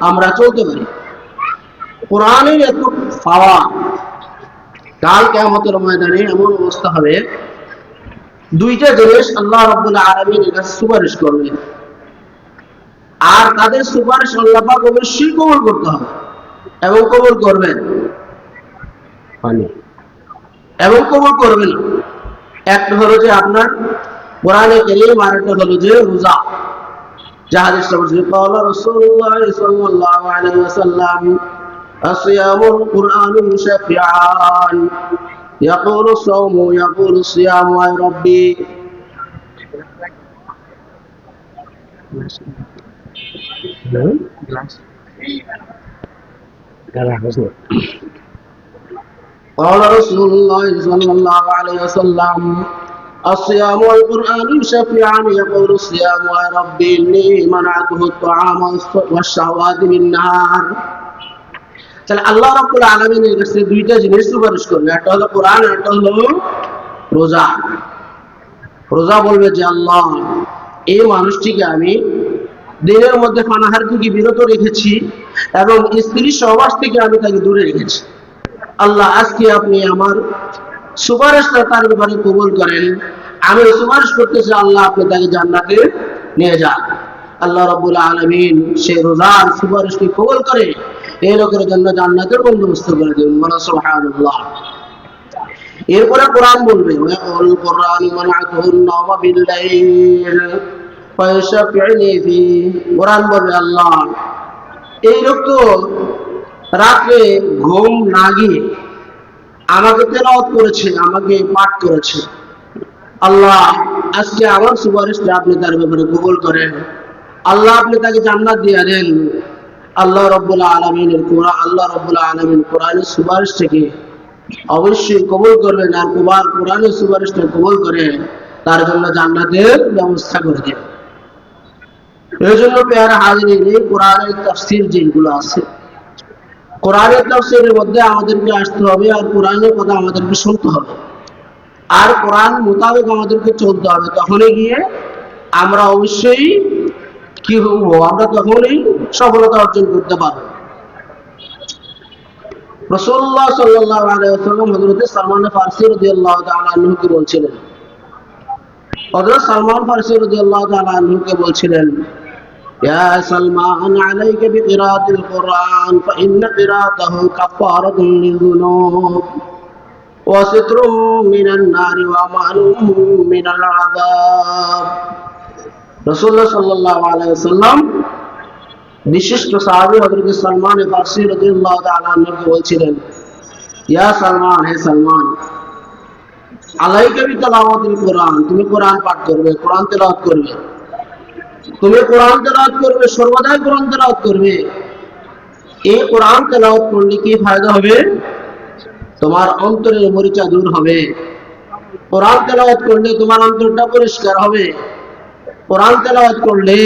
আমরা চলতে পারি। কোরআনের এত পাওয়া কাল কেমতের ময়দানে এমন অবস্থা হবে দুইটা জিনিস আল্লাহ রব্বুল আলমিন এর কাছে সুপারিশ করবে। আর তাদের সুপারিশ আল্লাহ পাক অবশ্যই কবুল করতে হবে এবং কবুল করবেন। এবং কবুল করবেন। একটা হলো যে আপনার কোরআনে কেলিম আর একটা হলো যে রোজা। جهاد الشمس قال رسول الله صلى الله عليه وسلم الصيام قرآن شفيعان يقول الصوم يقول الصيام أي ربي. قال رسول الله صلى الله عليه وسلم الصيام والقرآن شفيعان يقول الصيام يا ربي إني منعته الطعام والشهوات بالنهار তাহলে আল্লাহ রাব্বুল আলামিনের কাছে দুইটা জিনিস সুপারিশ করবে একটা হলো কোরআন আর একটা হলো রোজা রোজা বলবে যে আল্লাহ এই মানুষটিকে আমি দিনের মধ্যে পানাহার থেকে বিরত রেখেছি এবং স্ত্রী সহবাস থেকে আমি তাকে দূরে রেখেছি আল্লাহ আজকে আপনি আমার সুপারিশটা তার ব্যাপারে কবুল করেন আমি সুপারিশ করতেছি, আল্লাহ আপনি তাকে জান্নাতে নিয়ে যান। আল্লাহ রাব্বুল আলামিন সেই রোজার সুপারিশকে কবুল করে, এই লোকের জন্য জান্নাতের বন্দোবস্ত করে দেবেন। মানে এরপরে কোরআন বলবে কোরআন বলবে, আল্লাহ, এই লোক তো রাতে ঘুম না গিয়ে আমাকে তেলাওয়াত করেছে, আমাকে পাঠ করেছে। আল্লাহ, আজকে আমার সুপারিশটা আপনি তার ব্যাপারে কবুল করেন। আল্লাহ আপনি তাকে জান্নাত দিয়ে দেন। আল্লাহ রব্বুল আলমিনের কোরআন, আল্লাহ রব্বুল আলমিন কোরআনের সুপারিশ থেকে অবশ্যই কবুল করবেন আর কুবার কোরআনের সুপারিশটা কবুল করে তার জন্য জান্নাতের ব্যবস্থা করে দেন। এই জন্য পেয়ারা হাজির এই কোরআনের তাফসির যেগুলো আছে। কোরআনের তাফসিরের মধ্যে আমাদেরকে আসতে হবে আর কোরআনের কথা আমাদেরকে শুনতে হবে। আর কোরআন মোতাবেক আমাদেরকে চলতে হবে তখনই গিয়ে আমরা অবশ্যই কি হবো আমরা তখনই সফলতা অর্জন করতে পারবো রসুল্লাহ সাল্লাহ আলাইসাল্লাম হজরত সালমান ফারসি রদি আল্লাহ তালুকে বলছিলেন হজরত সালমান ফারসি রদি আল্লাহ তালুকে বলছিলেন يا سلمان عليك بقراءة القرآن فإن قراءته كفارة للذنوب وستر من النار وأمان من العذاب রসুল্লাহ সাল্লাহ আলাইসাল্লাম বিশিষ্ট সাহাবী হজরত সালমান ফার্সি রাদিয়াল্লাহু তাআলা আনহুকে বলছিলেন ইয়া সালমান হে সালমান আলাইকা বিতালাওয়াতিল কোরআন তুমি কোরআন পাঠ করবে কোরআন তেলাওয়াত করবে তুমি কোরআন তেলাওয়াত করবে সর্বদাই কোরআন তেলাওয়াত করবে এই কোরআন তেলাওয়াত করলে কি ফায়দা হবে তোমার অন্তরের মরিচা দূর হবে। কোরআন তেলাওয়াত করলে তোমার অন্তরটা পরিষ্কার হবে। কোরআন তেলাওয়াত করলে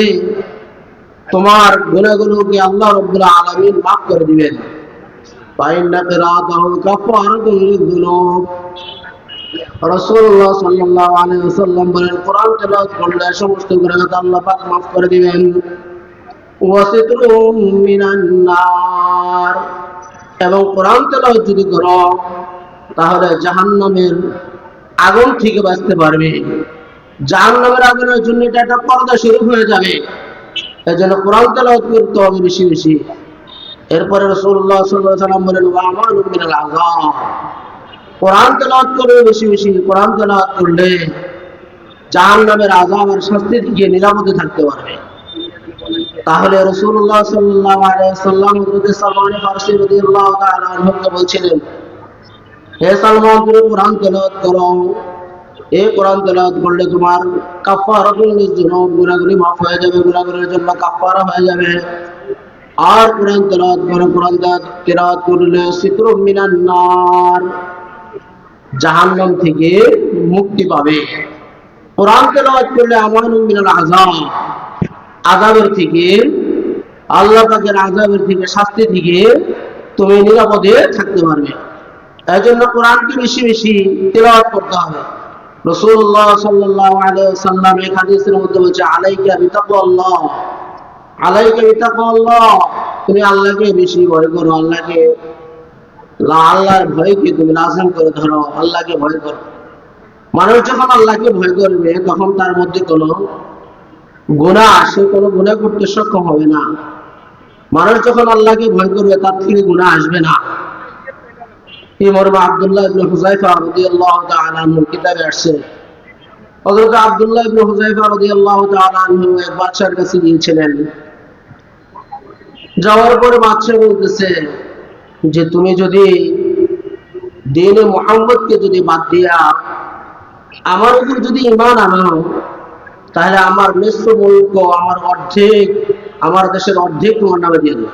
তোমার গুণাগুলোকে আল্লাহ রব্বুল আলামিন মাফ করে দিবেন। বলেন, কোরআন তেলাওয়াত করলে সমস্ত গুনাহ আল্লাহ পাক মাফ করে দিবেন। ওয়াসিতুম মিনান নার এবং কোরআন তেলাওয়াত যদি করো, তাহলে জাহান্নামের আগুন থেকে বাঁচতে পারবে। জাহান্নামের আগুনের জন্য এটা একটা পর্দা শুরু হয়ে যাবে। এই জন্য কোরআন তেলাওয়াত করতে হবে বেশি বেশি। এরপরে আলাইহি ওয়াসাল্লাম বলেন কোরআন তেলাওয়াত করবে বেশি বেশি, কোরআন তেলাওয়াত করলে জাহান্নামের আর শাস্তি থেকে নিরাপদে থাকতে পারবে। তাহলে আলাইহি ওয়াসাল্লাম সালমান ফারসি রাদিয়াল্লাহু তাআলা বলছিলেন, হে সালমান, তুমি কোরআন তেলাওয়াত করো। এই কোরআন তেলাওয়াত করলে তোমার কাফারাতুল লিযুনুব গুনাহগুলি মাফ হয়ে যাবে গুনাহগুলির জন্য কাফারা হয়ে যাবে। আর কোরআন তেলাওয়াত করো, কোরআন তেলাওয়াত করলে সিতরুম মিনান নার, জাহান্নাম থেকে মুক্তি পাবে। কোরআন তেলাওয়াত করলে আমানুম মিনাল আযাব আযাবের থেকে, আল্লাহ পাকের আযাবের থেকে শাস্তি থেকে তুমি নিরাপদে থাকতে পারবে। এই জন্য কোরআনকে বেশি বেশি তেলাওয়াত করতে হবে। রাসূলুল্লাহ সাল্লাল্লাহু আলাইহি ওয়াসাল্লাম এই হাদিসের মধ্যে বলছে, আলাইকা আলাইকা তুমি আল্লাহকে বেশি ভয় করো, আল্লাহকে আল্লাহর ভয়কে তুমি লাজম করে ধরো, আল্লাহকে ভয় করো। মানুষ যখন আল্লাহকে ভয় করবে, তখন তার মধ্যে কোনো গুণা সে কোনো গুণা করতে সক্ষম হবে না। মানুষ যখন আল্লাহকে ভয় করবে, তার থেকে গুণা আসবে না। বলতেছে যে, তুমি যদি দিনে মোহাম্মদকে যদি বাদ দিয়া আমার উপর যদি ইমান আনো তাহলে আমার মিশ্র মুল্ক, আমার অর্ধেক, আমার দেশের অর্ধেক তোমার নামে দিয়ে দেবো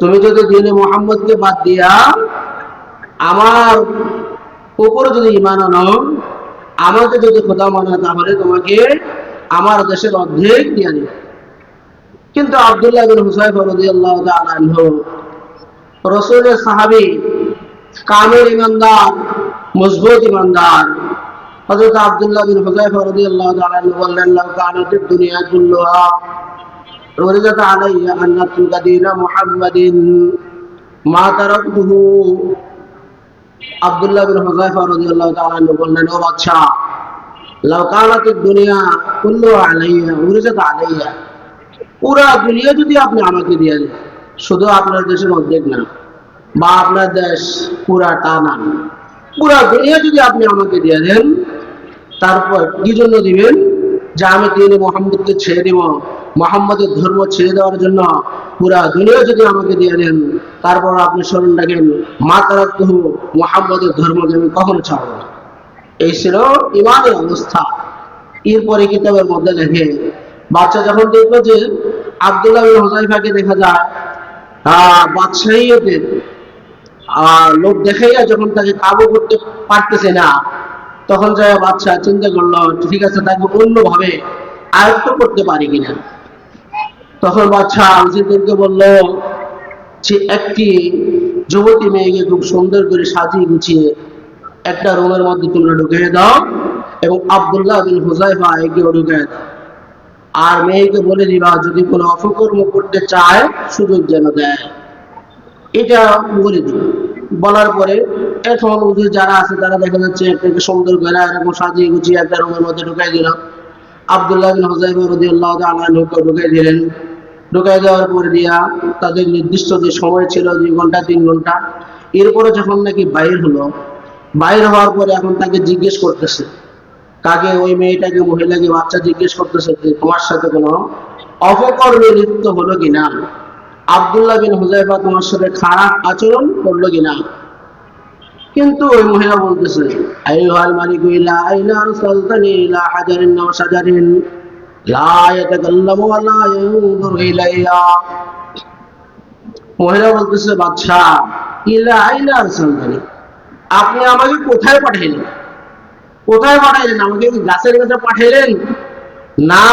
তুমি যদি দিনে মোহাম্মদকে বাদ দিয়া আমার উপরে যদি ইমান আমাকে যদি খোদা মানো, তাহলে তোমাকে আমার দেশের অর্ধেক দিয়ে দেবে কিন্তু আব্দুল্লাহ বিন হুসাইফ তাআলা আনহু, রাসূলের সাহাবী কামের ইমানদার মজবুত ইমানদার হযরত আব্দুল্লাহ বিন হুসাইফ রাদিয়াল্লাহু তাআলা আনহু বললেন লাউ কানাত দুনিয়া কুল্লুহা উরিদাত আলাইয়া আন নাতরুকা দীনা মুহাম্মাদিন মা তারাকতুহু আব্দুল্লাহ বিন হুসাইফা রাদিয়াল্লাহু তাআলা আনহু বললেন ও বাদশা লাউ কানাত দুনিয়া কুল্লুহা আলাইয়া উরিদাত আলাইয়া পুরা দুনিয়া যদি আপনি আমাকে দিয়ে দেন শুধু আপনার দেশের অর্ধেক না বা আপনার দেশ পুরাটা না পুরা দুনিয়া যদি আপনি আমাকে দিয়ে দেন তারপর কি জন্য দিবেন? যে আমি তিনি মোহাম্মদকে ছেড়ে দিব, মোহাম্মদের ধর্ম ছেড়ে দেওয়ার জন্য পুরা দুনিয়া যদি আমাকে দিয়ে দেন, তারপর আপনি স্মরণ রাখেন, মা তারাক্তহু মোহাম্মদের ধর্মকে আমি কখনো ছাড়ব এই ছিল ইমানের অবস্থা। এরপরে কিতাবের মধ্যে দেখে বাচ্চা যখন দেখল যে আব্দুল্লাহ বিন দেখা যায় আহ লোক দেখাইয়া যখন তাকে কাবু করতে পারতেছে না তখন যায় বাচ্চা চিন্তা করল, ঠিক আছে, তাকে অন্যভাবে আয়ত্ত করতে পারি কিনা? তখন বাচ্চা উজিরদেরকে বলল যে একটি যুবতী মেয়েকে খুব সুন্দর করে সাজিয়ে গুছিয়ে একটা রুমের মধ্যে তোমরা ঢুকিয়ে দাও এবং আবদুল্লাহ বিন হুজাইফা এগিয়ে ঢুকিয়ে দাও। আর মেয়েকে বলে দিবা, যদি কোনো অপকর্ম করতে চায়, সুযোগ যেন দেয়। এটা বলে দিবা বলার পরে এখন যারা আছে তারা দেখা যাচ্ছে একটাকে সুন্দর করে এরকম সাজিয়ে গুছিয়ে একটা রুমের মধ্যে ঢুকাই দিল। আব্দুল্লাহ বিন হুজাইফা রাদিয়াল্লাহু তাআলা আনহুকে ঢুকাই দিলেন। ঢুকাই দেওয়ার পরে দিয়া তাদের নির্দিষ্ট যে সময় ছিল দুই ঘণ্টা, তিন ঘণ্টা, এরপরে যখন নাকি বাইর হলো, বাইর হওয়ার পরে এখন তাকে জিজ্ঞেস করতেছে। কাকে? ওই মেয়েটাকে, মহিলাকে, বাচ্চা জিজ্ঞেস করতেছে তোমার সাথে কোনো অপকর্মে লিপ্ত হলো কিনা? আব্দুল্লাহ বিন হুজাইফা তোমার সাথে খারাপ আচরণ করল কিনা? কিন্তু ওই মহিলা বলতেছে মালিক ইলা আইলা আরসালতানি ইলা হাজারিন ওয়া শাজারিন, লা ইয়াতাকাল্লামু ওয়া লা ইয়ানজুরু ইলাইয়া। মহিলা বলতেছে, বাদশা, ইলা আপনি আমাকে কোথায় পাঠাইলেন? কোথায় পাঠাইলেন? আমাকে গাছের কাছে পাঠাইলেন? না,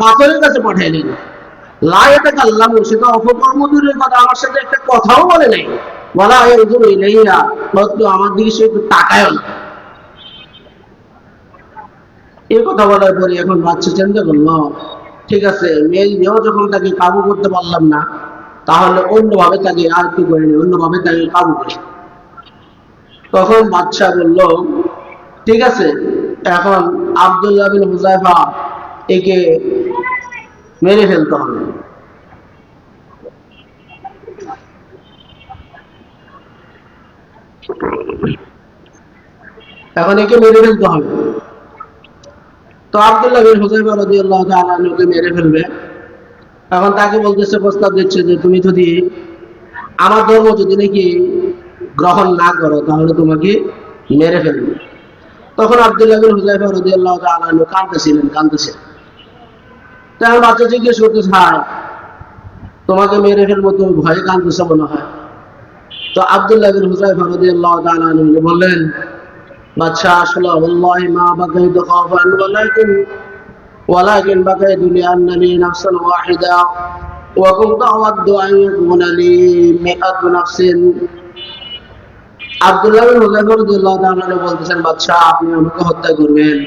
পাথরের কাছে পাঠাইলেন। লাইয়াতে কাল্লাম সেটা অপকর্ম দূরের কথা, আমার সাথে একটা কথাও বলে নাই। বলা হয় তো আমার দিকে সে একটু না। কথা বলার পরে এখন বাচ্চা চিন্তা করল, ঠিক আছে দিয়েও যখন তাকে কাবু করতে পারলাম না, তাহলে অন্যভাবে তাকে আর কি করিনি, অন্যভাবে তাকে কাবু করি। তখন বাচ্চা বলল, ঠিক আছে, এখন আব্দুল্লাহ বিন হুজাইফা একে মেরে ফেলতে হবে। এখন একে মেরে ফেলতে হবে। তো আব্দুল্লাহ বিন আনহুকে মেরে ফেলবে। এখন তাকে বলতেছে, প্রস্তাব দিচ্ছে যে, তুমি যদি আমার ধর্ম যদি নাকি গ্রহণ না করো, তাহলে তোমাকে মেরে ফেলবে। তখন আব্দুল্লাহ বিন হুজাইফা রাদিয়াল্লাহু তাআলা আনহু কাঁদতেছিলেন তা বাচ্চা জিজ্ঞেস করতে হয় তোমাকে মেরে ফেলব তুমি ভয়ে কান্দতেছ মনে হয়। তো আবদুল্লাহ বিন হুসাই ফারুদি আল্লাহ বললেন বাদশাহ আসলে আল্লাহ মা নাফসান ওয়াহিদা নাফসিন। বিন হুসাই ফারুদি আল্লাহ তাআলা বলতেছেন আপনি আমাকে হত্যা করবেন,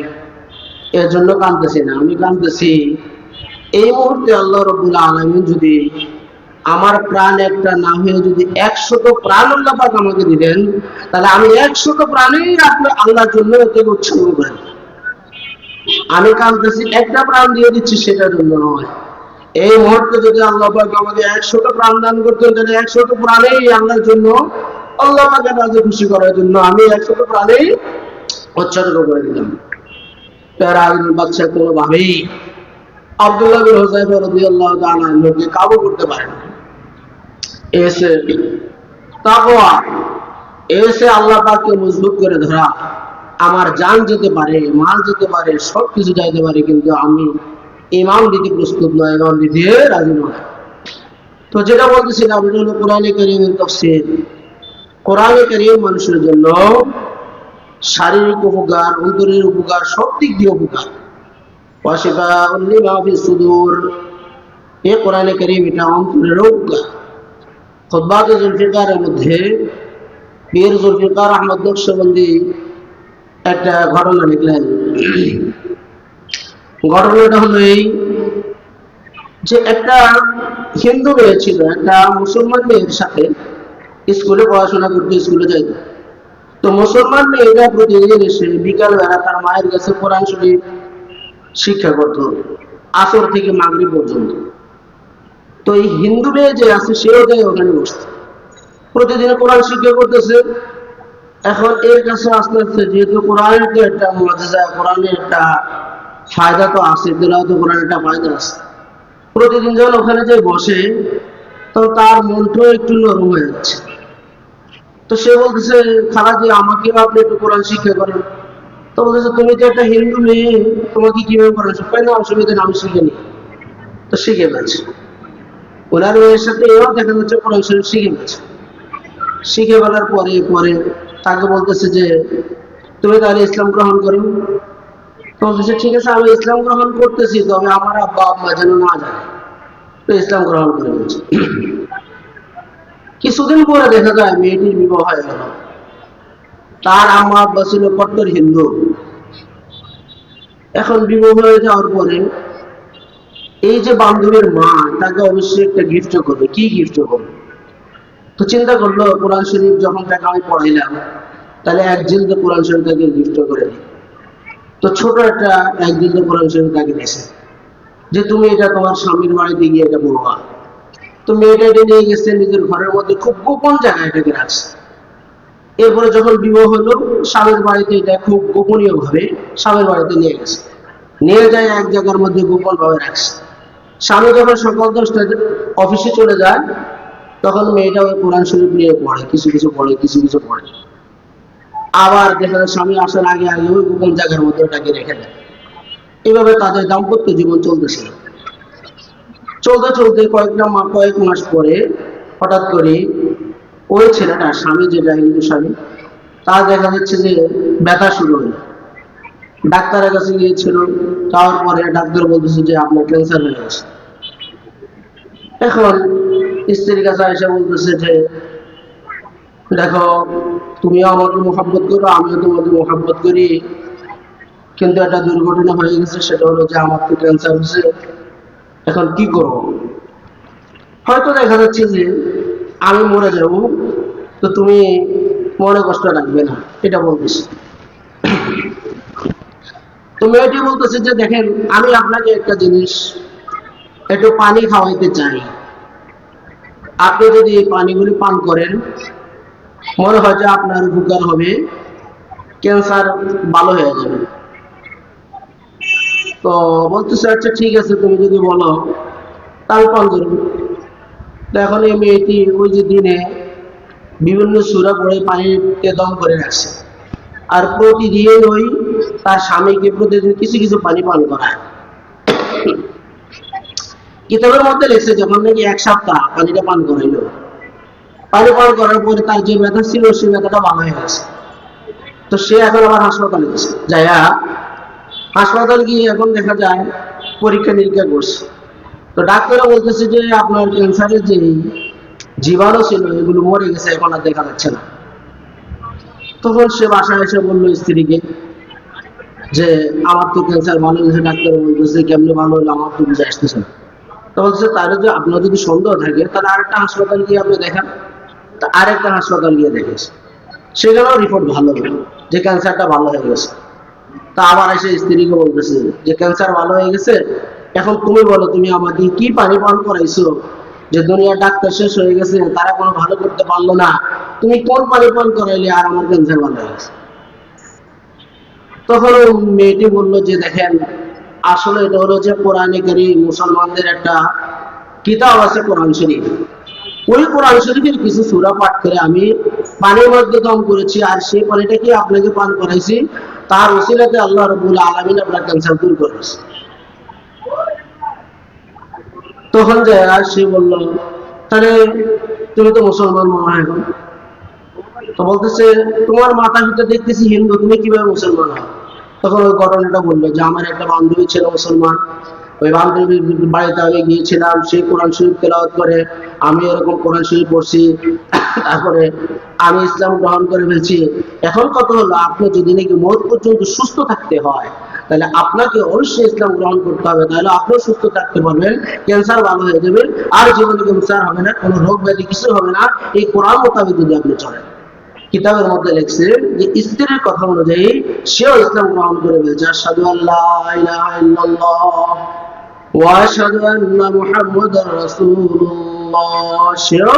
এর জন্য কাঁদতেছি না, আমি কাঁদতেছি। এই মুহূর্তে আল্লাহ রব্বুল আলামিন যদি আমার প্রাণ একটা না হয়ে যদি একশত প্রাণ আল্লাহ আমাকে দিলেন তাহলে আমি একশত প্রাণেই আপনার আল্লাহর জন্য এতে উৎসর্গ করেন আমি কাঁদতেছি, একটা প্রাণ দিয়ে দিচ্ছি, সেটার জন্য নয়। এই মুহূর্তে যদি আল্লাহ পাক আমাকে একশত প্রাণ দান করতেন, তাহলে একশত প্রাণেই আল্লাহর জন্য, আল্লাহ পাকে রাজি খুশি করার জন্য আমি একশত প্রাণেই উৎসর্গ করে দিলাম। প্যারা বাচ্চা কোনোভাবেই আব্দুল্লাহ বিন রাদিয়াল্লাহু তাআলা লোকে কাবু করতে পারে না। এসে তাকওয়া, এসে আল্লাহ পাককে মজবুত করে ধরা, আমার জান যেতে পারে, মাল যেতে পারে সব কিছু যাইতে পারে, কিন্তু আমি ইমাম দিতে প্রস্তুত নয়, ইমাম দিতে রাজি নয়। তো যেটা বলতেছিলাম, এটা হলো কোরআনে করিমের তফসির। কোরআনে করিম মানুষের জন্য শারীরিক উপকার, অন্তরের উপকার, সব দিক দিয়ে উপকার। করিম এটা একটা যে একটা হিন্দু মেয়ে একটা মুসলমান মেয়ের সাথে স্কুলে পড়াশোনা করতে স্কুলে যাইত তো মুসলমান মেয়েটা প্রতিদিন এসে বিকাল বেলা তার মায়ের কাছে কোরআন শরীফ শিক্ষা করত আসর থেকে মাগরি পর্যন্ত। তো এই হিন্দু মেয়ে যে আছে, সেও যায় ওখানে বসতে প্রতিদিন কোরআন শিক্ষা করতেছে। এখন এর কাছে আস্তে আস্তে যেহেতু কোরআনের তো একটা মজা কোরআনের একটা ফায়দা তো আছে তো কোরআনের একটা ফায়দা আছে। প্রতিদিন যখন ওখানে যে বসে, তো তার মনটাও একটু নরম হয়ে যাচ্ছে। তো সে বলতেছে খালা যে আমাকেও আপনি একটু কোরআন শিক্ষা করেন। তো তুমি তো একটা হিন্দু মেয়ে, তোমাকে কীভাবে কোরআন শিক্ষা না অসুবিধা আমি শিখে নি তো শিখে গেছে। ওনার মেয়ের সাথে এও দেখা যাচ্ছে কোরআন শিখে গেছে। শিখে ফেলার পরে পরে তাকে বলতেছে যে, তুমি তাহলে ইসলাম গ্রহণ করো। তো বলতেছে, ঠিক আছে, আমি ইসলাম গ্রহণ করতেছি, তবে আমার আব্বা আম্মা যেন না জানে। তো ইসলাম গ্রহণ করে বলছে কিছুদিন পরে দেখা যায়, মেয়েটির বিবাহ হয়ে গেল। তার আম্মা আব্বা ছিল কট্টর হিন্দু। এখন বিবাহ হয়ে যাওয়ার পরে এই যে বান্ধবীর মা, তাকে অবশ্যই একটা গিফট করবে। কি গিফট করবে? তো চিন্তা করল, কোরআন শরীফ যখন তাকে আমি পড়াইলাম, তাহলে এক জিলদ কোরআন শরীফ তাকে গিফট করে তো ছোট একটা এক জিলদ কোরআন শরীফ তাকে দিয়েছে। যে তুমি এটা তোমার স্বামীর বাড়িতে গিয়ে এটা পড়বা তো মেয়েটা এটা নিয়ে গেছে, নিজের ঘরের মধ্যে খুব গোপন জায়গায় এটাকে রাখছে। এরপরে যখন বিবাহ হলো স্বামীর বাড়িতে এটা খুব গোপনীয় ভাবে স্বামীর বাড়িতে নিয়ে গেছে। নিয়ে যায় এক জায়গার মধ্যে গোপন ভাবে রাখছে। স্বামী যখন সকাল দশটায় অফিসে চলে যায়, তখন মেয়েটা ওই কোরআন শরীফ নিয়ে পড়ে, কিছু কিছু পড়ে, কিছু কিছু পড়ে। আবার দেখা যায় স্বামী আসার আগে আগে ওই গোপন জায়গার মধ্যে ওটাকে রেখে দেয়। এভাবে তাদের দাম্পত্য জীবন চলতেছিল চলতে চলতে কয়েকটা মা কয়েক মাস পরে হঠাৎ করে ওই ছেলেটা স্বামী, যেটা হিন্দু স্বামী তার দেখা যাচ্ছে যে ব্যথা শুরু হলো। ডাক্তারের কাছে গিয়েছিল, যাওয়ার পরে ডাক্তার বলতেছে যে আপনার ক্যান্সার হয়ে গেছে। এখন স্ত্রীর কাছে এসে বলতেছে যে, দেখো, তুমিও আমাকে মোহাব্বত করো, আমিও তোমাকে মোহাব্বত করি। কিন্তু একটা দুর্ঘটনা হয়ে গেছে, সেটা হলো যে আমার তো ক্যান্সার হয়েছে। এখন কি করব? হয়তো দেখা যাচ্ছে যে আমি মরে যাব, তো তুমি মনে কষ্ট লাগবে না, এটা বলতেছি। তো মেয়েটি বলতেছে যে, দেখেন, আমি আপনাকে একটা জিনিস, একটু পানি খাওয়াইতে চাই। আপনি যদি এই পানিগুলি পান করেন, মনে হয় যে আপনার উপকার হবে, ক্যান্সার ভালো হয়ে যাবে। তো বলতেছে আচ্ছা ঠিক আছে, তুমি যদি বলো, তাহলে পান করব তো এখন এই মেয়েটি ওই যে দিনে বিভিন্ন সুরা পড়ে পানিতে দম করে রাখছে। আর প্রতিদিন ওই তার স্বামীকে প্রতিদিন কিছু কিছু পানি পান করায়। কিতাবের মধ্যে লেখছে যখন নাকি এক সপ্তাহ পানিটা পান করাইল। পানি পান করার পরে তার যে ব্যথা ছিল সেই ব্যথাটা ভালো হয়ে গেছে। তো সে এখন আবার হাসপাতালে গেছে। যাইয়া হাসপাতাল গিয়ে এখন দেখা যায় পরীক্ষা নিরীক্ষা করছে। তো ডাক্তাররা বলতেছে যে আপনার ক্যান্সারের যে জীবাণু ছিল, এগুলো মরে গেছে, এখন আর দেখা যাচ্ছে না। তখন সে বাসায় এসে বলল, স্ত্রীকে, যে আমার তো ক্যান্সার ভালো হয়েছে ডাক্তার বলতেছে, কেমনি ভালো হলো, আমার তো বুঝে আসতেছে না। তো বলছে তাহলে যে আপনার যদি সন্দেহ থাকে, তাহলে আরেকটা হাসপাতাল গিয়ে আপনি দেখান। তা আরেকটা হাসপাতাল গিয়ে দেখেছে সেখানেও রিপোর্ট ভালো হলো, যে ক্যান্সারটা ভালো হয়ে গেছে। তা আবার এসে স্ত্রীকে বলতেছে যে ক্যান্সার ভালো হয়ে গেছে? এখন তুমি বলো, তুমি আমাকে কি পানি পান করাইছো? যে দুনিয়ার ডাক্তার শেষ হয়ে গেছে, তারা কোনো ভালো করতে পারল না। তুমি কোন পানি পান করাইলে আর আমার ক্যান্সার ভালো হয়ে গেছে? তখন মেয়েটি বলল যে, দেখেন, আসলে এটা হলো যে কোরআনে কারীম মুসলমানদের একটা কিতাব আছে কোরআন শরীফ। ওই কোরআন শরীফের কিছু সূরা পাঠ করে আমি পানির মধ্যে দম করেছি, আর সেই পানিটাকে আপনাকে পান করাইছি? তার ওসিলাতে আল্লাহ রবুল আলমিন আপনার ক্যান্সার দূর করেছে তখন যে সে বলল, তাহলে তুমি তো মুসলমান মনে হয় তো বলতেছে, তোমার মাথা ভিতরে দেখতেছি হিন্দু, তুমি কীভাবে মুসলমান হয়? তখন ওই ঘটনাটা বলল যে, আমার একটা বান্ধবী ছিল মুসলমান ওই বান্ধবীর বাড়িতে আমি গিয়েছিলাম সেই কোরআন শরীফ তেলাওয়াত করে, আমি এরকম কোরআন শরীফ পড়ছি, তারপরে আমি ইসলাম গ্রহণ করে ফেলছি। এখন কত হলো, আপনি যদি নাকি মত পর্যন্ত সুস্থ থাকতে হয়, তাহলে আপনাকে অবশ্যই ইসলাম গ্রহণ করতে হবে, তাহলে আপনিও সুস্থ থাকতে পারবেন, ক্যান্সার ভালো হয়ে যাবে, আর জীবনে ক্যান্সার হবে না, কোনো রোগ ব্যাধি কিছু হবে না, এই কোরআন মোতাবেক যদি আপনি চলেন। কিতাবের মধ্যে লিখছে যে স্ত্রীর কথা অনুযায়ী সেও ইসলাম গ্রহণ করে ফেলছে আশহাদু আল্লাহ ইলাহা ইল্লাল্লাহ ওয়া আশহাদু আন্না মুহাম্মাদার রাসূলুল্লাহ। সেও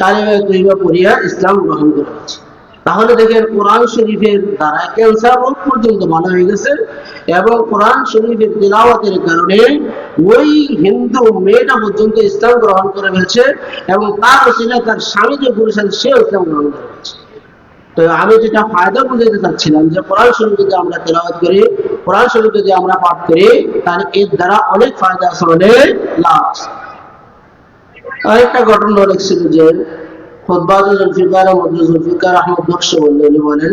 কালিমা পড়িয়া ইসলাম গ্রহণ করে ফেলছে তাহলে দেখেন কোরআন শরীফের দ্বারা ক্যান্সার রোগ পর্যন্ত ভালো হয়ে গেছে এবং কোরআন শরীফের তিলাওয়াতের কারণে ওই হিন্দু মেয়েটা পর্যন্ত ইসলাম গ্রহণ করে ফেলছে এবং তার ওসিলা তার স্বামী যে পুরুষের সেও ইসলাম গ্রহণ করে ফেলছে। তো আমি যেটা ফায়দা বুঝাতে চাচ্ছিলাম যে কোরআন শরীফ যদি আমরা তেলাওয়াত করি, কোরআন শরীফ যদি আমরা পাঠ করি, তাহলে এর দ্বারা অনেক ফায়দা আছে, অনেক লাভ আছে। আরেকটা ঘটনা লিখছিল যে খুতবাজ জুলফিকার মধ্যে জুলফিকার আহমদ বললেন বলেন,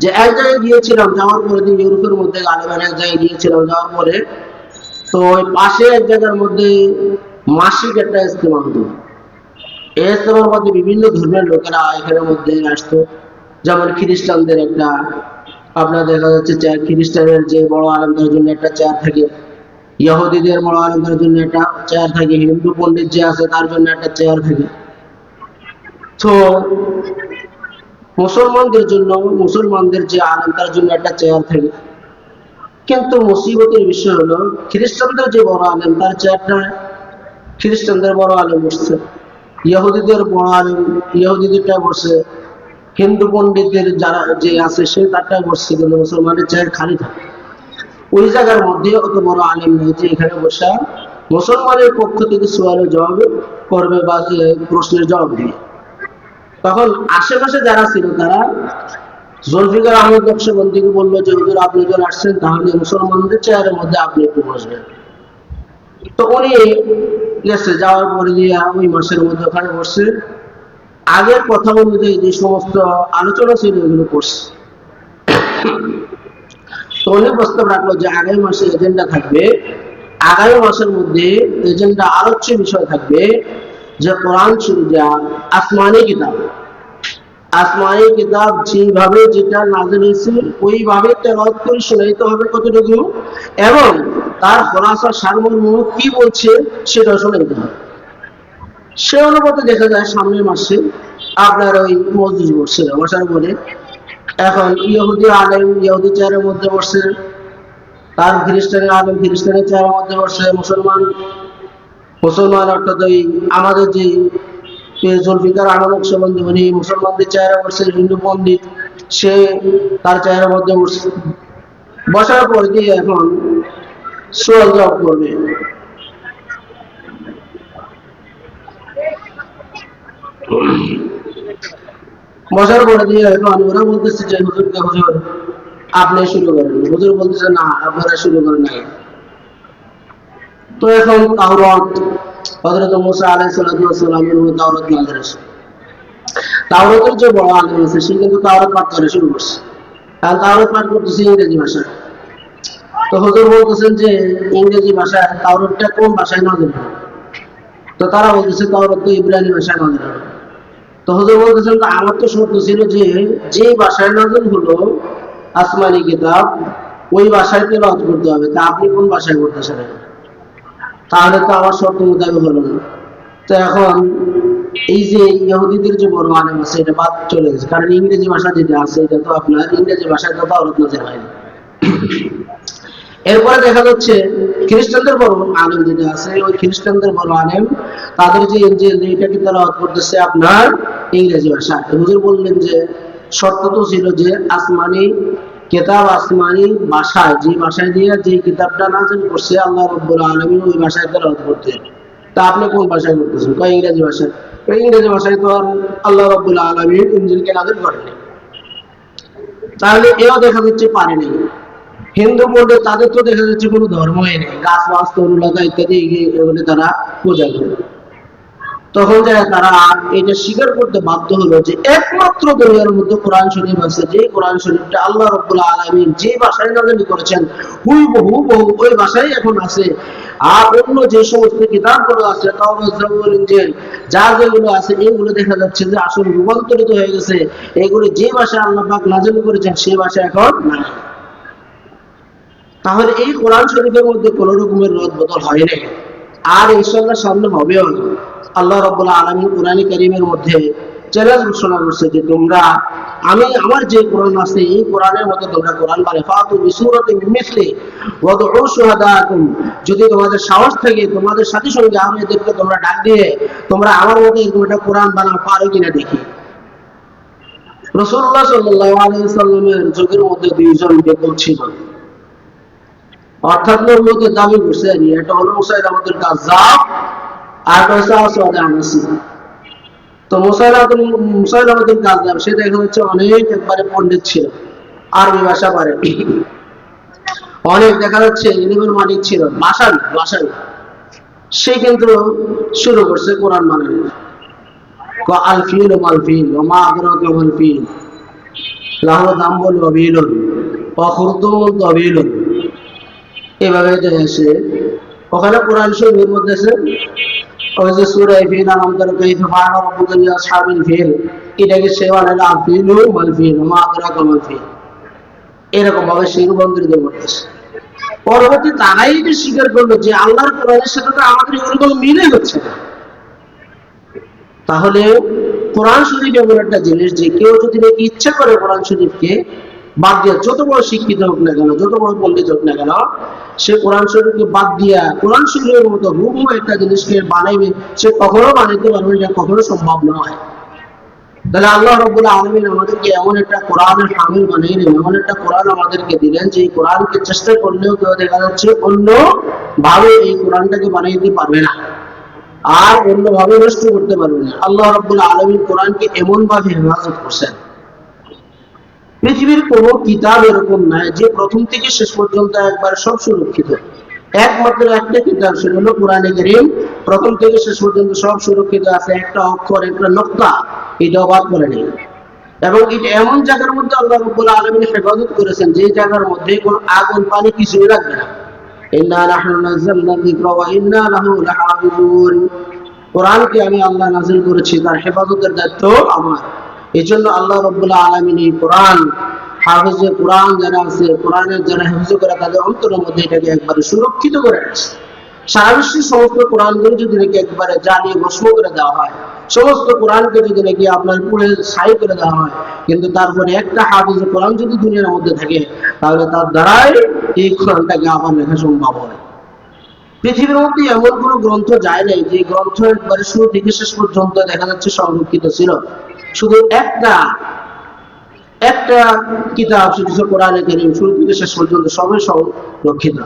যে এক জায়গায় গিয়েছিলাম, যাওয়ার পরে দিন ইউরোপের মধ্যে গালিবান এক জায়গায় গিয়েছিলাম, যাওয়ার পরে তো ওই পাশে এক জায়গার মধ্যে মাসিক একটা ইস্তেমা হতো। এই ইস্তেমার মধ্যে বিভিন্ন ধর্মের লোকেরা এখানের মধ্যে আসতো। যেমন খ্রিস্টানদের একটা, আপনার দেখা যাচ্ছে চেয়ার খ্রিস্টানের যে বড় আলমদের জন্য একটা চেয়ার থাকে, ইহুদিদের বড় আলমদের জন্য একটা চেয়ার থাকে, হিন্দু পণ্ডিত যে আছে তার জন্য একটা চেয়ার থাকে। তো মুসলমানদের জন্য, মুসলমানদের যে আলেম তার জন্য একটা চেয়ার থাকে। কিন্তু মুসিবতের বিষয় হলো, খ্রিস্টানদের যে বড় আলেম তার চেয়ারটা খ্রিস্টানদের বড় আলেম বসছে। ইহুদিদের বড় আলেম ইহুদিদেরটা বসে হিন্দু পণ্ডিতদের যারা যে আছে, সে তারটা বসছে কিন্তু মুসলমানের চেয়ার খালি থাকে। ওই জায়গার মধ্যে অত বড় আলেম নেই যে এখানে বসে মুসলমানের পক্ষ থেকে সোয়ালের জবাব করবে বা প্রশ্নের জবাব দিবে। তখন আশেপাশে যারা ছিল তারা জলফিকার আহমদ নকশবন্দিকে বলল যে আপনি যখন আসছেন, তাহলে মুসলমানদের চেয়ারের মধ্যে আপনি একটু বসবেন। তো উনি গেছে যাওয়ার পরে দিয়ে ওই মাসের মধ্যে ওখানে বসছে, আগের কথা অনুযায়ী যে সমস্ত আলোচনা ছিল এগুলো করছে। তো উনি প্রস্তাব রাখল যে আগামী মাসে এজেন্ডা থাকবে। আগামী মাসের মধ্যে এজেন্ডা আলোচ্য বিষয় থাকবে যে কোরআন যা আসমানি কিতাব। আসমানি কিতাব যেভাবে যেটা নাজিল হয়েছে, ওইভাবে তেলাওয়াত করে শোনাইতে হবে কতটুকু? এবং তার খোলাসা সারমর্ম কি বলছে সেটা শোনাইতে হবে। সে অনুপাতে দেখা যায়, সামনের মাসে আপনার ওই মসজিদ বসছে, বসার পরে এখন ইহুদি আলেম, ইহুদি চেয়ারের মধ্যে বসছে, তার খ্রিস্টানের আলেম খ্রিস্টানের চেয়ারের মধ্যে বসছে, মুসলমান মুসলমান অর্থাৎ ওই আমাদের যে জুলফিকার আহমদ সম্বন্ধে উনি মুসলমানদের চেয়ারে বসছে হিন্দু পণ্ডিত। সে তার মধ্যে বসার পর এখন সোয়াল জবাব করবে। বসার পরে দিয়ে এখন ওরা বলতেছে যে হুজুরকে হুজুর, আপনি শুরু করেন। হুজুর বলতেছে, না, আপনারা শুরু করেন নাই। তো এখন তাওরাত হযরত মুসা আলাইহিস সালামের উপর তাওরাত নাযিল হয়েছে তাওরাতের যে বড় আলেম আছে, সে কিন্তু তাওরাত পাঠ শুরু করছে। তাওরাত পাঠ করতেছে ইংরেজি তো হুজুর বলতেছেন যে, ইংরেজি তাওরাতটা কোন ভাষায় হবে? তো তারা বলতেছে, তাওরাত তো ইব্রানি ভাষায় হবে। তো হুজুর বলতেছেন, তো আমার তো শর্ত ছিল যে যে ভাষায় নজর হলো আসমানি কিতাব, ওই ভাষায় তেলাওয়াত করতে হবে। তা আপনি কোন ভাষায় করতেছেন? তাহলে তো আমার শর্ত মোতাবেক হলো না। তো এখন এই যে ইহুদিদের যে বড় আলেম আছে, এটা বাদ চলে গেছে। কারণ ইংরেজি ভাষা যেটা আছে, এটা তো আপনার ইংরেজি ভাষায় তো তাওরাত নাযিল হয়নি এরপরে দেখা যাচ্ছে খ্রিস্টানদের বড় আলেম যেটা আছে, ওই খ্রিস্টানদের বড় আলেম, তাদের যে ইঞ্জিল এটাকে তারা করতেছে আপনার ইংরেজি ভাষা। হুজুর বললেন যে, শর্ত তো ছিল যে, আসমানি কেতাব আসমানি ভাষায়, যে ভাষায় দিয়ে যে কিতাবটা নাজিল করছে আল্লাহ রব্বুল আলামিন, ওই ভাষায় তেলাওয়াত করতে। তা আপনি কোন ভাষায় করতেছেন? কয় ইংরেজি ভাষায়? ইংরেজি ভাষায় তো আর আল্লাহ রব্বুল আলামিন ইঞ্জিলকে নাজিল করেনি তাহলে এও দেখা যাচ্ছে পারেনি হিন্দু বলতে তাদের তো দেখা যাচ্ছে কোনো ধর্মই নেই। গাছ মাছ তরুলতা ইত্যাদি এগুলো তারা পূজা করে। তখন যায় তারা এটা স্বীকার করতে বাধ্য হলো যে একমাত্র দুনিয়ার মধ্যে কোরআন শরীফ আছে যে কোরআন শরীফটা আল্লাহ রব্বুল আলামিন যে ভাষায় নাজিল করেছেন, হুবহু বহু বহু ওই ভাষায় এখন আছে। আর অন্য যে সমস্ত কিতাবগুলো আছে, তাওরাত যা যেগুলো আছে, এগুলো দেখা যাচ্ছে যে আসলে রূপান্তরিত হয়ে গেছে। এগুলো যে ভাষায় আল্লাহ পাক নাজিল করেছেন সেই ভাষা এখন নাই। তাহলে এই কোরআন শরীফের মধ্যে কোনো রকমের রদ বদল হয় নাই। আর ইনশাল্লাহ সামনে হবেও না। আল্লাহ রব্বুল আলমী কোরআন করিমের মধ্যে চ্যালেঞ্জ ঘোষণা করছে যে তোমরা, আমি আমার যে কোরআন আছে, এই কোরআনের মধ্যে তোমরা কোরআন মানে ফাতু বিসুরতে মিসলি ওয়াদউ শুহাদাকুম যদি তোমাদের সাহস থাকে, তোমাদের সাথে সঙ্গে আমি এদেরকে তোমরা ডাক দিয়ে তোমরা আমার মতো এরকম একটা কোরআন বানাও, পারো কিনা দেখি। রাসূলুল্লাহ সাল্লাল্লাহু আলাইহি সাল্লামের যুগের মধ্যে দুইজন বেকুব ছিল। অর্থাৎ নবুয়তে দাবি আর কি। হলো মুসাইদ আমাদের আর হচ্ছে আনাসি তো মুসাইদ মুসাইদ আমাদের সে দেখা যাচ্ছে অনেক একবারে পণ্ডিত ছিল, আরবি ভাষা পারে। অনেক দেখা যাচ্ছে ইলিমের মালিক ছিল সে কিন্তু শুরু করছে কোরআন বানানো আলফিল মালফিল মা মালফিল। লাহু দাম্বুল অখুরতুম তবিলুন এভাবে ওখানে কোরআন শরীফের মধ্যে আছে, ওই যে সূরা ফিল ফিল, এটাকে সে বানাইলো আলফিল ও মালফিল ও মা আদরাক মালফিল এরকম ভাবে সে রূপান্তরিত করতেছে পরবর্তী তারাই যে স্বীকার করল যে আল্লাহর কোরআনের সাথে তো আমাদের কোনো মিলে হচ্ছে না। তাহলে কোরআন শরীফ এমন একটা জিনিস যে কেউ যদি ইচ্ছা করে কোরআন শরীফকে বাদ দিয়ে যত বড় শিক্ষিত হোক না কেন, যত বড় পণ্ডিত হোক না কেন, সে কোরআন শরীফকে বাদ দিয়া কোরআন শরীফের মতো হুবহু একটা জিনিসকে বানাইবে, সে কখনো বানাইতে পারবে না কখনো সম্ভব নয়। তাহলে আল্লাহ রব্বুল আলমিন আমাদেরকে এমন একটা কোরআনের হামিল বানিয়ে এমন একটা কোরআন আমাদেরকে দিলেন, যে এই কোরআনকে চেষ্টা করলেও কেউ দেখা যাচ্ছে অন্য ভাবে এই কোরআনটাকে বানাইতে পারবে না, আর অন্যভাবে নষ্ট করতে পারবে না। আল্লাহ রব্বুল আলমিন কোরআনকে এমন ভাবে হেফাজত করছেন। পৃথিবীর কোন কিতাব এরকম নাই যে প্রথম থেকে শেষ পর্যন্ত একবার সব সুরক্ষিত। একমাত্র একটা কিতাব সেটা হলো কোরআনে করিম। প্রথম থেকে শেষ পর্যন্ত সব সুরক্ষিত আছে, একটা অক্ষর, একটা নক্তা। এটা বাদ করে নেই। এবং এটা এমন জায়গার মধ্যে আল্লাহ রব্বুল আলমিন হেফাজত করেছেন যে জায়গার মধ্যে কোনো আগুন, পানি কিছুই লাগবে না। কোরআনকে আমি আল্লাহ নাযিল করেছি, তার হেফাজতের দায়িত্ব আমার। এই জন্য আল্লাহ রব্বুল আলমিন এই কোরআন, হাফিজে কোরআন যারা আছে, কোরআনের যারা হেফাজ করে তাদের অন্তরের মধ্যে এটাকে একবারে সুরক্ষিত করে রাখছে। সারা বিশ্বের সমস্ত কোরআনগুলো যদি নাকি একবারে জ্বালিয়ে ভস্ম করে দেওয়া হয়, সমস্ত কোরআনকে যদি নাকি আপনার পুরে ছাই করে দেওয়া হয়, কিন্তু তারপরে একটা হাফিজ কোরআন যদি দুনিয়ার মধ্যে থাকে, তাহলে তার দ্বারাই এই কোরআনটাকে আবার লেখা সম্ভব হয়। পৃথিবীর মধ্যে এমন কোনো গ্রন্থ যায় নাই, যে গ্রন্থ একবারে শুরু থেকে শেষ পর্যন্ত দেখা যাচ্ছে সংরক্ষিত ছিল। শুধু একটা একটা কিতাব হচ্ছে কোরআনে কারীম শুরু থেকে শেষ পর্যন্ত সবই সংরক্ষিত।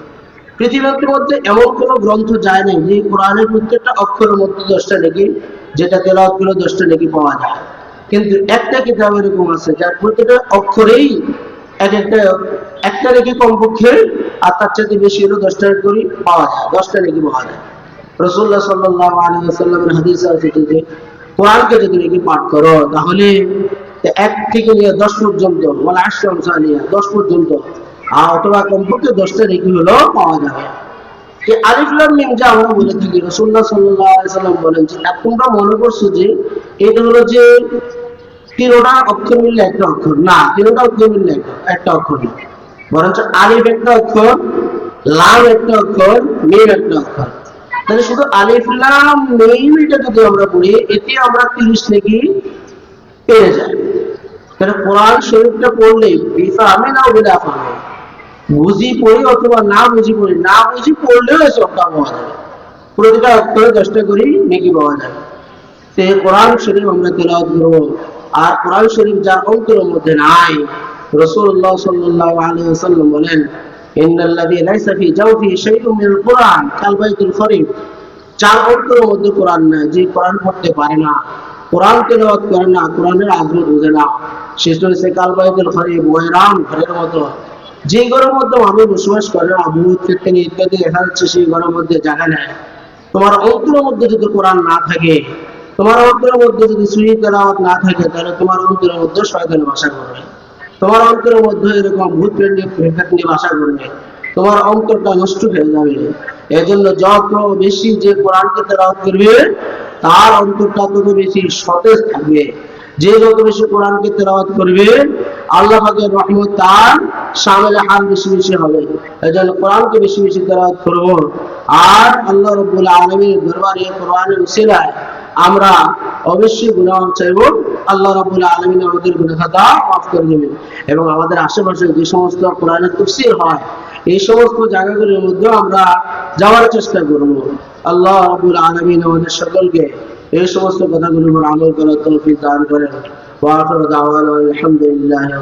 পৃথিবীর মধ্যে এমন কোন গ্রন্থ যায় নাই যে কোরআনের প্রত্যেকটা অক্ষরের মধ্যে দশটা নাকি, যেটা তেলাওয়াত করে দশটা নাকি পাওয়া যায়। কিন্তু একটা কিতাব এরকম আছে, যার প্রত্যেকটা অক্ষরেই এক একটা একটা নাকি কমপক্ষে আর তার চাইতে বেশি হলো দশটা করে পাওয়া যায়, দশটা নাকি পাওয়া যায়। রসুল্লাহ সাল্লাহ আলী সাল্লামের হাদিস আছে যে কোরআনকে যদি নাকি পাঠ করো, তাহলে এক থেকে নিয়ে দশ পর্যন্ত মানে আশ্রম নিয়ে দশ পর্যন্ত, আর অথবা কমপক্ষে দশটা রেখে হলেও পাওয়া যাবে। এই আলিফলাম মিম যা আমরা বলে থাকি রসুল্লাহ সাল্লাম বলেন যে তোমরা মনে করছ যে, এটা হলো যে তিনোটা অক্ষর মিললে একটা অক্ষর। না, তিনোটা অক্ষর মিললে একটা অক্ষর না। বরঞ্চ আলিফ একটা অক্ষর, লাম একটা অক্ষর, মিম একটা অক্ষর। তাহলে শুধু আলিফলাম মেইনটা যদি আমরা পড়ি, এতে আমরা তিরিশ নাকি পেয়ে যাই। তাহলে কোরআন শরীফটা পড়লে বিফা আমি না বিদা পাবে বুঝি পড়ি অথবা না বুঝি পড়ি, না বুঝি পড়লেও এই সবটা পাওয়া যাবে প্রতিটা অক্ষরে দশটা করি নেকি পাওয়া যাবে এই কোরআন শরীফ আমরা তেলাওয়াত করব, আর কোরআন শরীফ যার অন্তরের মধ্যে নাই। রসুল্লাহ সাল্লাল্লাহু আলাইহি ওয়াসাল্লাম বলেন মধ্যে কোরআন নাই, যে কোরআন পড়তে পারে না, কোরআন তেলাওয়াত করে না, কোরআনের না। ওয়রাম ঘরের মতো। যে ঘরের মধ্যে মানুষ বসবাস করে না ইত্যাদি দেখা যাচ্ছে সেই ঘরের মধ্যে জায়গা নেয় তোমার অন্তরের মধ্যে যদি কোরআন না থাকে, তোমার অন্তরের মধ্যে যদি সুই তেলাওয়াত না থাকে, তাহলে তোমার অন্তরের মধ্যে শয়তান বাসা করবে। তোমার অন্তরের মধ্যে এরকম ভূত নিয়ে বাসা করবে। তোমার অন্তরটা নষ্ট হয়ে যাবে। এজন্য যত বেশি যে কোরআনকে তেলাওয়াত করবে, তার অন্তরটা তত বেশি সতেজ থাকবে। যে যত বেশি কোরআনকে তেলাওয়াত করবে, আল্লাহ পাকের রহমত তার সামনে হাল বেশি বেশি হবে। এজন্য কোরআনকে বেশি বেশি তেলাওয়াত করব। আর আল্লাহ রব্বুল আলামিনের দরবারে কোরআনের উসিলায় আমরা অবশ্যই গুনাহ চাইব। আল্লাহ রাব্বুল আলামিন আমাদের গুনাহ খাতা মাফ করে দেবেন। এবং আমাদের আশেপাশে যে সমস্ত কোরআনের তাফসীর হয়, এই সমস্ত জায়গাগুলোর মধ্যে আমরা যাওয়ার চেষ্টা করব। আল্লাহ রাব্বুল আলামিন আমাদের সকলকে এই সমস্ত কথাগুলোর আমল করার তৌফিক দান করেন। ওয়া আখিরু দাওয়ানা আলহামদুলিল্লাহি